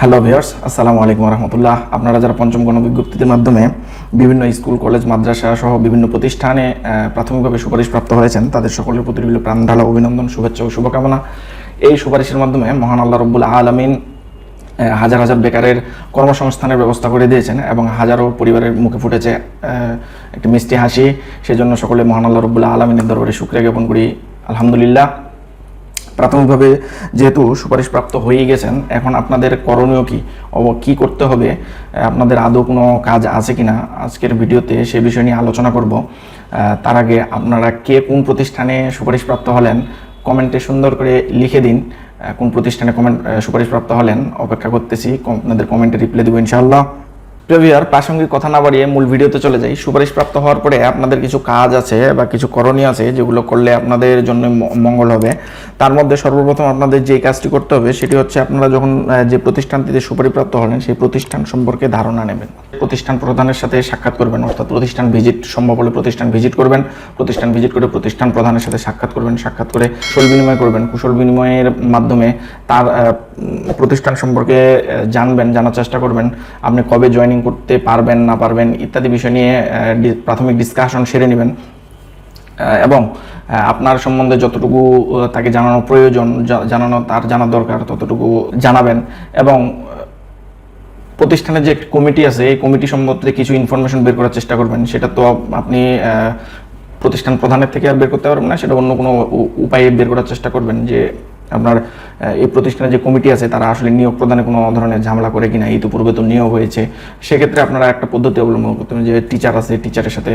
Hello viewers আসসালামু আলাইকুম রহমতুল্লাহ আপনারা যারা পঞ্চম গণবিজ্ঞপ্তির মাধ্যমে বিভিন্ন স্কুল, কলেজ, মাদ্রাসা সহ বিভিন্ন প্রতিষ্ঠানে প্রাথমিকভাবে সুপারিশপ্রাপ্ত হয়েছেন, তাদের সকলের প্রতি রইল প্রাণঢালা অভিনন্দন, শুভেচ্ছা ও শুভকামনা। এই সুপারিশের মাধ্যমে মহান আল্লাহ রব্বুল আলমিন হাজার হাজার বেকারের কর্মসংস্থানের ব্যবস্থা করে দিয়েছেন এবং হাজারো পরিবারের মুখে ফুটেছে একটি মিষ্টি হাসি। সেজন্য সকলে মহান আল্লাহ রব্বুল্লাহ আলমিনের দরবারে শুক্রিয়া জ্ঞাপন করি। আলহামদুলিল্লাহ। প্রাথমিকভাবে যেহেতু সুপারিশপ্রাপ্ত হয়ে গেছেন, এখন আপনাদের করণীয় কি? অব, কি করতে হবে? আপনাদের আদৌ কোনো কাজ আছে কি না আজকের ভিডিওতে সে বিষয় নিয়ে আলোচনা করব। তার আগে আপনারা কে কোন প্রতিষ্ঠানে সুপারিশপ্রাপ্ত হলেন, কমেন্টে সুন্দর করে লিখে দিন। কোন প্রতিষ্ঠানে কমেন্ট সুপারিশপ্রাপ্ত হলেন, অপেক্ষা করতেছি। আপনাদের কমেন্টে রিপ্লাই দেবো ইনশাআল্লাহ। প্রিভিয়ার, প্রাসঙ্গিক কথা না বাড়িয়ে মূল ভিডিওতে চলে যাই। সুপারিশপ্রাপ্ত হওয়ার পরে আপনাদের কিছু কাজ আছে বা কিছু করণীয় আছে যেগুলো করলে আপনাদের জন্য মঙ্গল হবে। তার মধ্যে সর্বপ্রথম আপনাদের যে কাজটি করতে হবে সেটি হচ্ছে আপনারা যখন যে প্রতিষ্ঠানটিতে সুপারিপ্রাপ্ত হলেন সেই প্রতিষ্ঠান সম্পর্কে ধারণা নেবেন। প্রতিষ্ঠান প্রধানের সাথে সাক্ষাৎ করবেন, অর্থাৎ প্রতিষ্ঠান ভিজিট সম্ভব হলে প্রতিষ্ঠান ভিজিট করবেন। প্রতিষ্ঠান ভিজিট করে প্রতিষ্ঠান প্রধানের সাথে সাক্ষাৎ করবেন, সাক্ষাৎ করে কুশল বিনিময় করবেন। কুশল বিনিময়ের মাধ্যমে তার প্রতিষ্ঠান সম্পর্কে জানবেন, জানার চেষ্টা করবেন। আপনি কবে জয়েনিং করতে পারবেন, না পারবেন ইত্যাদি বিষয় নিয়ে প্রাথমিক ডিসকাশন সেরে নেবেন। এবং আপনার সম্বন্ধে যতটুকু তাকে জানানো প্রয়োজন জানানো, তার জানা দরকার, ততটুকু জানাবেন। এবং, প্রতিষ্ঠানের যে কমিটি আছে, এই কমিটি সম্বন্ধে কিছু ইনফরমেশন বের করার চেষ্টা করবেন। সেটা তো আপনি প্রতিষ্ঠান প্রধানের থেকে আর বের করতে পারবেন না, সেটা অন্য কোনো উপায়ে বের করার চেষ্টা করবেন যে আপনার এই প্রতিষ্ঠানের যে কমিটি আছে, তারা আসলে নিয়োগ প্রদানে কোনো ধরনের ঝামেলা করে কিনা এই তো নিয়োগ হয়েছে। সেক্ষেত্রে আপনারা একটা পদ্ধতি অবলম্বন করতে যে টিচার আছে টিচারের সাথে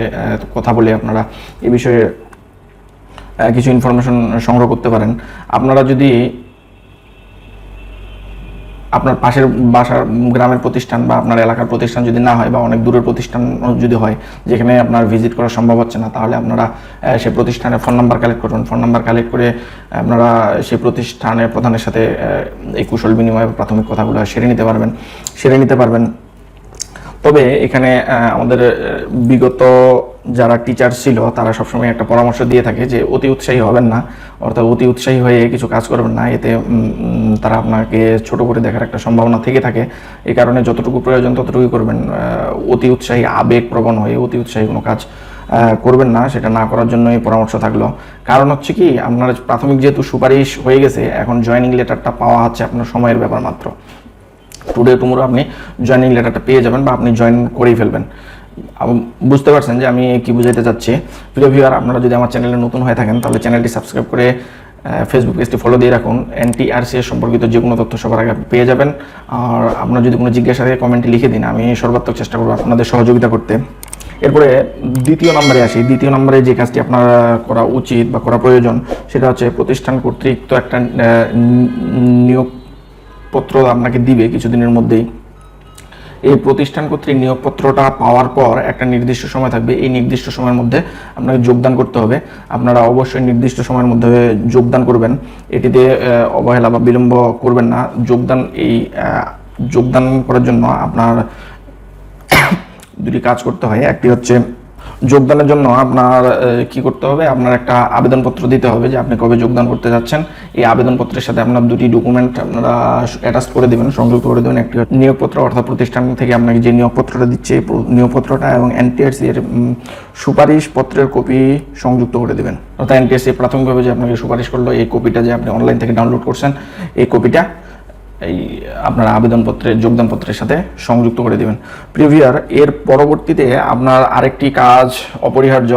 কথা বলে আপনারা এ বিষয়ে কিছু ইনফরমেশন সংগ্রহ করতে পারেন। আপনারা যদি আপনার পাশের বাসার গ্রামের প্রতিষ্ঠান বা আপনার এলাকার প্রতিষ্ঠান যদি না হয় বা অনেক দূরের প্রতিষ্ঠান যদি হয়, যেখানে আপনার ভিজিট করা সম্ভব হচ্ছে না, তাহলে আপনারা সে সেই প্রতিষ্ঠানের ফোন নাম্বার কালেক্ট করবেন ফোন নাম্বার কালেক্ট করে আপনারা সেই প্রতিষ্ঠানের প্রধানের সাথে এই কুশল বিনিময় প্রাথমিক কথাগুলো সেরে নিতে পারবেন। সেরে নিতে পারবেন। তবে এখানে আমাদের বিগত যারা টিচার ছিল, তারা সবসময় একটা পরামর্শ দিয়ে থাকে যে অতি উৎসাহী হবেন না। অর্থাৎ অতি উৎসাহী হয়ে কিছু কাজ করবেন না। এতে তারা আপনাকে ছোট করে দেখার একটা সম্ভাবনা থেকে থাকে। এই কারণে যতটুকু প্রয়োজন ততটুকুই করবেন। অতি উৎসাহী আবেগ প্রবণ হয়ে অতি উৎসাহী কোনো কাজ করবেন না। সেটা না করার জন্যই পরামর্শ থাকল। কারণ হচ্ছে কি, আপনার প্রাথমিক যেহেতু সুপারিশ হয়ে গেছে, এখন জয়েনিং লেটারটা পাওয়া হচ্ছে আপনার সময়ের ব্যাপার মাত্র। টুডে টুমোরো আপনি জয়েনিং লেটারটা পেয়ে যাবেন বা আপনি জয়েন করেই ফেলবেন। বুঝতে পারছেন যে আমি কি বুঝাইতে চাচ্ছি? প্রিয় ভিউয়ার আপনারা যদি আমার চ্যানেলে নতুন হয়ে থাকেন, তাহলে চ্যানেলটি সাবস্ক্রাইব করে ফেসবুক পেজটি ফলো দিয়ে রাখুন। এনটিআরসি এর সম্পর্কিত যে কোনো তথ্য সবার আগে আপনি পেয়ে যাবেন। আর আপনার যদি কোনো জিজ্ঞাসা থাকে কমেন্টে লিখে দিন, আমি সর্বাত্মক চেষ্টা করব আপনাদের সহযোগিতা করতে। এরপরে দ্বিতীয় নম্বরে আসি। দ্বিতীয় নম্বরে যে কাজটি আপনার করা উচিত বা করা প্রয়োজন, সেটা হচ্ছে প্রতিষ্ঠান কর্তৃক তো একটা নিয়োগ পত্র আপনাকে দিবে কিছুদিনের মধ্যেই। এই প্রতিষ্ঠান কর্তৃক নিয়োগপত্রটা পাওয়ার পর একটা নির্দিষ্ট সময় থাকবে। এই নির্দিষ্ট সময়ের মধ্যে আপনাকে যোগদান করতে হবে। আপনারা অবশ্যই নির্দিষ্ট সময়ের মধ্যে যোগদান করবেন। এটিতে অবহেলা বা বিলম্ব করবেন না। যোগদান, এই যোগদান করার জন্য আপনার দুটি কাজ করতে হয়। একটি হচ্ছে যোগদানের জন্য আপনার কি করতে হবে? আপনার একটা আবেদনপত্র দিতে হবে যে আপনি কবে যোগদান করতে যাচ্ছেন। এই আবেদনপত্রের সাথে আপনার দুটি ডকুমেন্ট আপনারা অ্যাটাচ করে দেবেন, সংযুক্ত করে দেবেন। একটি নিয়োগপত্র, অর্থাৎ প্রতিষ্ঠান থেকে আপনাকে যে নিয়োগপত্রটা দিচ্ছে, এই নিয়োগপত্রটা এবং এনটিআরসি এর সুপারিশ পত্রের কপি সংযুক্ত করে দেবেন। অর্থাৎ এনটিআরসি প্রাথমিকভাবে যে আপনাকে সুপারিশ করল, এই কপিটা যে আপনি অনলাইন থেকে ডাউনলোড করছেন, এই কপিটা এই আপনার আবেদনপত্রের যোগদানপত্রের সাথে সংযুক্ত করে দেবেন। প্রিভিয়ার এর পরবর্তীতে আপনার আরেকটি কাজ অপরিহার্য,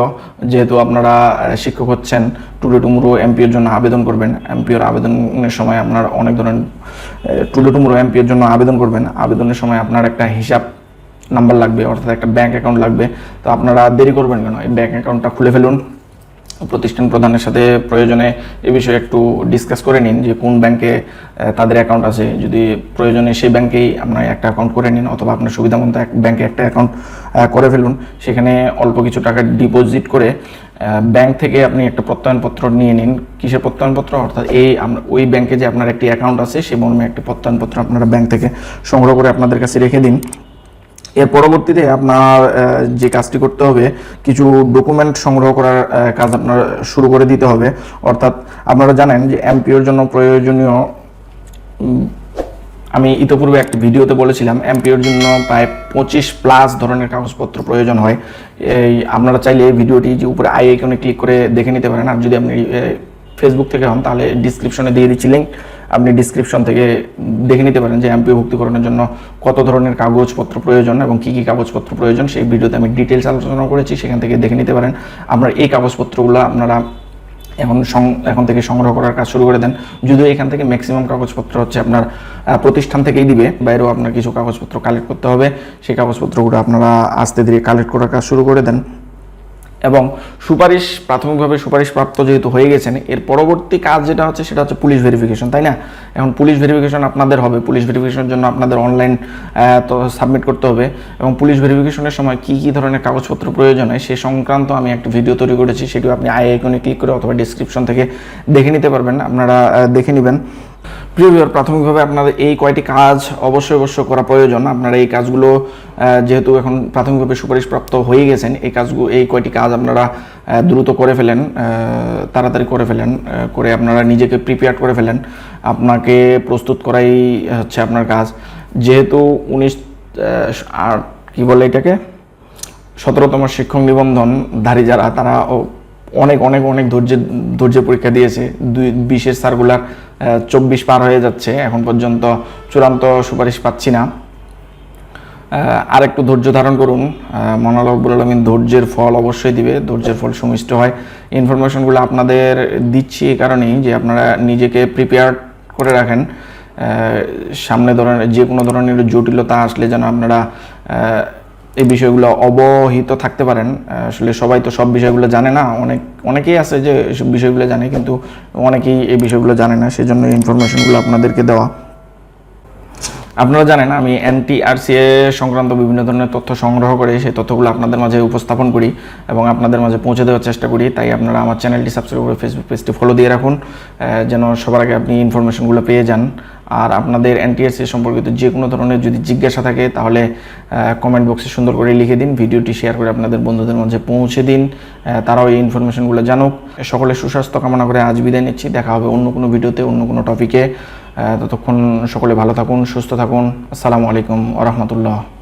যেহেতু আপনারা শিক্ষক হচ্ছেন, টুডে টুমুরো এমপিওর জন্য আবেদন করবেন। এমপিওর আবেদনের সময় আপনার অনেক ধরনের টুডে টুমুরো এমপিওর জন্য আবেদন করবেন। আবেদনের সময় আপনার একটা হিসাব নাম্বার লাগবে, অর্থাৎ একটা ব্যাঙ্ক অ্যাকাউন্ট লাগবে। তো আপনারা দেরি করবেন কেন? এই ব্যাঙ্ক অ্যাকাউন্টটা খুলে ফেলুন। প্রতিষ্ঠান প্রধানের সাথে প্রয়োজনে এ বিষয়ে একটু ডিসকাস করে নিন যে কোন ব্যাংকে তাদের অ্যাকাউন্ট আছে। যদি প্রয়োজনে সেই ব্যাংকেই আপনার একটা অ্যাকাউন্ট করে নিন অথবা আপনার সুবিধা মতো এক ব্যাংকে একটা অ্যাকাউন্ট করে ফেলুন। সেখানে অল্প কিছু টাকা ডিপোজিট করে ব্যাংক থেকে আপনি একটা প্রত্যয়নপত্র নিয়ে নিন। কিসের প্রত্যয়নপত্র? অর্থাৎ এই ওই ব্যাংকে যে আপনার একটি অ্যাকাউন্ট আছে সেই মর্মে একটি প্রত্যয়নপত্র আপনারা ব্যাংক থেকে সংগ্রহ করে আপনাদের কাছে রেখে দিন। এর পরবর্তীতে আপনার যে কাজটি করতে হবে, কিছু ডকুমেন্ট সংগ্রহ করার কাজ আপনার শুরু করে দিতে হবে। অর্থাৎ আপনারা জানেন যে এমপিওর জন্য প্রয়োজনীয় আমি ইতোপূর্বে একটি ভিডিওতে বলেছিলাম এমপিওর জন্য প্রায় পঁচিশ প্লাস ধরনের কাগজপত্র প্রয়োজন হয়। এই, আপনারা চাইলে এই ভিডিওটি যে উপরে আই আইকনে ক্লিক করে দেখে নিতে পারেন। আর যদি আপনি ফেসবুক থেকে হন, তাহলে ডিসক্রিপশনে দিয়ে দিচ্ছি লিঙ্ক আপনি ডিসক্রিপশন থেকে দেখে নিতে পারেন যে এমপিও ভুক্তিকরণের জন্য কত ধরনের কাগজপত্র প্রয়োজন এবং কী কী কাগজপত্র প্রয়োজন। সেই ভিডিওতে আমি ডিটেলস আলোচনা করেছি, সেখান থেকে দেখে নিতে পারেন। আপনার এই কাগজপত্রগুলো আপনারা এখন এখন থেকে সংগ্রহ করার কাজ শুরু করে দেন। যদিও এখান থেকে ম্যাক্সিমাম কাগজপত্র হচ্ছে আপনার প্রতিষ্ঠান থেকেই দিবে। বাইরেও আপনার কিছু কাগজপত্র কালেক্ট করতে হবে। সেই কাগজপত্রগুলো আপনারা আস্তে ধীরে কালেক্ট করার কাজ শুরু করে দেন। এবং সুপারিশ, প্রাথমিকভাবে সুপারিশ প্রাপ্ত যেহেতু হয়ে গেছেন, এর পরবর্তী কাজ যেটা হচ্ছে সেটা হচ্ছে পুলিশ ভেরিফিকেশন তাই না? এখন পুলিশ ভেরিফিকেশন আপনাদের হবে, পুলিশ ভেরিফিকেশনের জন্য আপনাদের অনলাইন তো সাবমিট করতে হবে। এবং পুলিশ ভেরিফিকেশনের সময় কি কি ধরনের কাগজপত্র প্রয়োজন হয়, সে সংক্রান্ত আমি একটা ভিডিও তৈরি করেছি, সেটিও আপনি আই ক্লিক করে অথবা ডিসক্রিপশন থেকে দেখে নিতে পারবেন। আপনারা দেখে নেবেন। প্রিয় ভিউয়ার, প্রাথমিকভাবে আপনাদের এই কয়টি কাজ অবশ্যই অবশ্যই করা প্রয়োজন। আপনারা এই কাজগুলো যেহেতু এখন প্রাথমিকভাবে সুপারিশপ্রাপ্ত হয়ে গেছেন এই কাজগুলো এই কয়টি কাজ আপনারা দ্রুত করে ফেলেন তাড়াতাড়ি করে ফেলেন করে আপনারা নিজেকে প্রিপেয়ার করে ফেলেন। আপনাকে প্রস্তুত করাই হচ্ছে আপনার কাজ। যেহেতু উনিশ আর কী বলে এটাকে? সতেরোতম শিক্ষক নিবন্ধন ধারী যারা তারা অনেক অনেক অনেক ধৈর্যের ধৈর্য পরীক্ষা দিয়েছে। দুই বিশেষ সার্কুলার চব্বিশ পার হয়ে যাচ্ছে। এখন পর্যন্ত চূড়ান্ত সুপারিশ পাচ্ছি না। আর একটু ধৈর্য ধারণ করুন। মনাল রব্বুল আলমিন ধৈর্যের ফল অবশ্যই দিবে। ধৈর্যের ফল সুমিষ্ট হয়। ইনফরমেশনগুলো আপনাদের দিচ্ছি এই কারণেই যে আপনারা নিজেকে প্রিপেয়ার করে রাখেন। সামনে ধরনের, যে কোনো ধরনের জটিলতা আসলে যেন আপনারা এই বিষয়গুলো অবহিত থাকতে পারেন। আসলে সবাই তো সব বিষয়গুলো জানে না। অনেক, অনেকেই আছে যে এসব বিষয়গুলো জানে, কিন্তু অনেকেই এই বিষয়গুলো জানে না, সেজন্য ইনফরমেশনগুলো আপনাদেরকে দেওয়া। আপনারা জানেন, আমি এনটিআরসিএ সংক্রান্ত বিভিন্ন ধরনের তথ্য সংগ্রহ করে সেই তথ্যগুলো আপনাদের মাঝে উপস্থাপন করি এবং আপনাদের মাঝে পৌঁছে দেওয়ার চেষ্টা করি। তাই আপনারা আমার চ্যানেলটি সাবস্ক্রাইব করে ফেসবুক পেজটি ফলো দিয়ে রাখুন যেন সবার আগে আপনি ইনফরমেশনগুলো পেয়ে যান। আর আপনাদের এনটিএসসি সম্পর্কিত যে কোনো ধরনের যদি জিজ্ঞাসা থাকে, তাহলে কমেন্ট বক্সে সুন্দর করে লিখে দিন, ভিডিওটি শেয়ার করে আপনাদের বন্ধুদের মাঝে পৌঁছে দিন। তারাও এই ইনফরমেশনগুলো জানুক। সকলে সুস্বাস্থ্য কামনা করে আজ বিদায় নিচ্ছি। দেখা হবে অন্য কোনো ভিডিওতে, অন্য কোনো টপিকে ততক্ষণ সকলে ভালো থাকুন, সুস্থ থাকুন। আসসালামু আলাইকুম আ রহমতুল্লাহ।